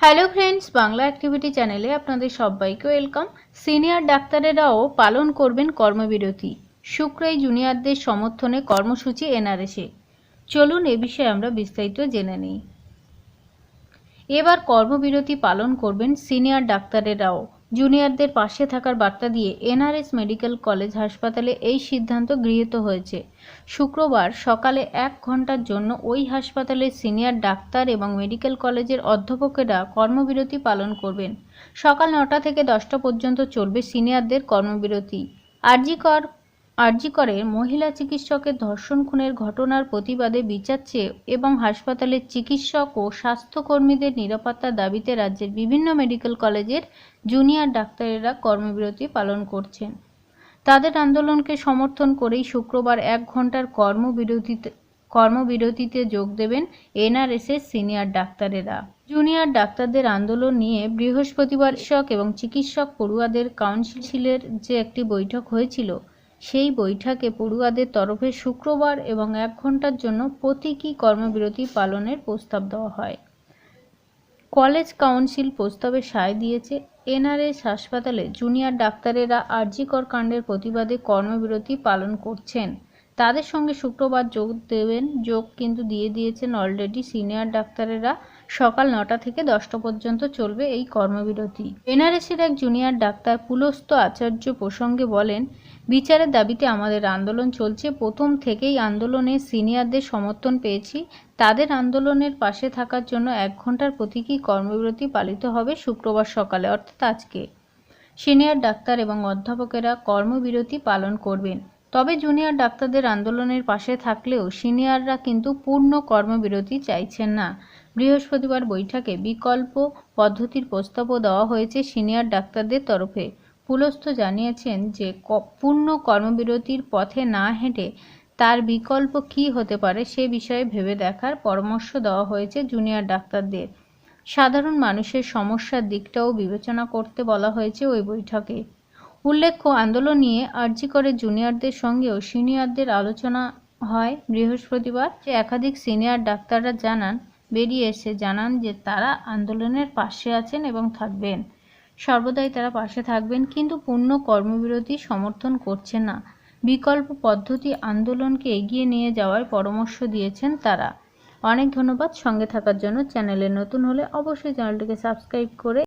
Hello friends Bangla activity চ্যানেলে আপনাদের সবাইকে ওয়েলকাম সিনিয়র ডাক্তারেরাও পালন করবেন কর্মবিরতি। শুক্রই জুনিয়রদের সমর্থনে কর্মসূচি এনআরএসে চলুন এ বিষয়ে আমরা বিস্তারিত জেনে নিই। এবার কর্মবিরতি পালন করবেন সিনিয়র ডাক্তারেরাও। জুনিয়রদের পাশে থাকার বার্তা দিয়ে এনআরএস মেডিকেল কলেজ হাসপাতালে এই সিদ্ধান্ত গৃহীত হয়েছে। শুক্রবার সকালে এক ঘণ্টার জন্য ওই হাসপাতালের সিনিয়র ডাক্তার এবং মেডিকেল কলেজের অধ্যাপকেরা কর্মবিরতি পালন করবেন। সকাল নটা থেকে দশটা পর্যন্ত চলবে সিনিয়রদের কর্মবিরতি। আরজিকর আরজিকরের মহিলা চিকিৎসকের ধর্ষণ খুনের ঘটনার প্রতিবাদে বিচার চেয়ে এবং হাসপাতালের চিকিৎসক ও স্বাস্থ্যকর্মীদের নিরাপত্তার দাবিতে রাজ্যের বিভিন্ন মেডিকেল কলেজের জুনিয়র ডাক্তারেরা কর্মবিরতি পালন করছেন। তাদের আন্দোলনকে সমর্থন করেই শুক্রবার এক ঘণ্টার কর্মবিরতিতে কর্মবিরতিতে যোগ দেবেন এনআরএসের সিনিয়র ডাক্তারেরা। জুনিয়র ডাক্তারদের আন্দোলন নিয়ে বৃহস্পতিবার চিকিৎসক এবং চিকিৎসক পড়ুয়াদের কাউন্সিলের যে একটি বৈঠক হয়েছিল সেই বৈঠকে পড়ুয়াদের তরফে শুক্রবার এবং এক ঘণ্টার জন্য প্রতীকী কর্মবিরতি পালনের প্রস্তাব দেওয়া হয়। কলেজ কাউন্সিল প্রস্তাবে সায় দিয়েছে এনআরএস হাসপাতালে জুনিয়র ডাক্তারেরা আরজিকর কাণ্ডের প্রতিবাদে কর্মবিরতি পালন করছেন। তাদের সঙ্গে শুক্রবার যোগ দেবেন, যোগ কিন্তু দিয়ে দিয়েছেন অলরেডি সিনিয়র ডাক্তারেরা। সকাল নটা থেকে দশটা পর্যন্ত চলবে এই কর্মবিরতি। এনআরএসের এক জুনিয়র ডাক্তার পুলস্ত আচার্য প্রসঙ্গে বলেন, বিচারের দাবিতে আমাদের আন্দোলন চলছে। প্রথম থেকেই আন্দোলনে সিনিয়রদের সমর্থন পেয়েছি। তাদের আন্দোলনের পাশে থাকার জন্য এক ঘণ্টার প্রতীকী কর্মবিরতি পালিত হবে শুক্রবার সকালে, অর্থাৎ আজকে। সিনিয়র ডাক্তার এবং অধ্যাপকেরা কর্মবিরতি পালন করবেন। তবে জুনিয়র ডাক্তারদের আন্দোলনের পাশে থাকলেও সিনিয়ররা কিন্তু পূর্ণ কর্মবিরতি চাইছেন না। বৃহস্পতিবার বৈঠকে বিকল্প পদ্ধতির প্রস্তাবও দেওয়া হয়েছে সিনিয়র ডাক্তারদের তরফে। পুলস্থ জানিয়েছেন যে পূর্ণ কর্মবিরতির পথে না হেঁটে তার বিকল্প কী হতে পারে সে বিষয়ে ভেবে দেখার পরামর্শ দেওয়া হয়েছে জুনিয়র ডাক্তারদের। সাধারণ মানুষের সমস্যার দিকটাও বিবেচনা করতে বলা হয়েছে ওই বৈঠকে। উল্লেখ্য আন্দোলন নিয়ে আর্জি করে জুনিয়রদের সঙ্গেও সিনিয়রদের আলোচনা হয় বৃহস্পতিবার। যে একাধিক সিনিয়র ডাক্তাররা জানান, বেরিয়ে এসে জানান যে তারা আন্দোলনের পাশে আছেন এবং থাকবেন। সর্বদাই তারা পাশে থাকবেন, কিন্তু পূর্ণ কর্মবিরতি সমর্থন করছে না। বিকল্প পদ্ধতি আন্দোলনকে এগিয়ে নিয়ে যাওয়ার পরামর্শ দিয়েছেন তারা। অনেক ধন্যবাদ সঙ্গে থাকার জন্য। চ্যানেলে নতুন হলে অবশ্যই চ্যানেলটিকে সাবস্ক্রাইব করে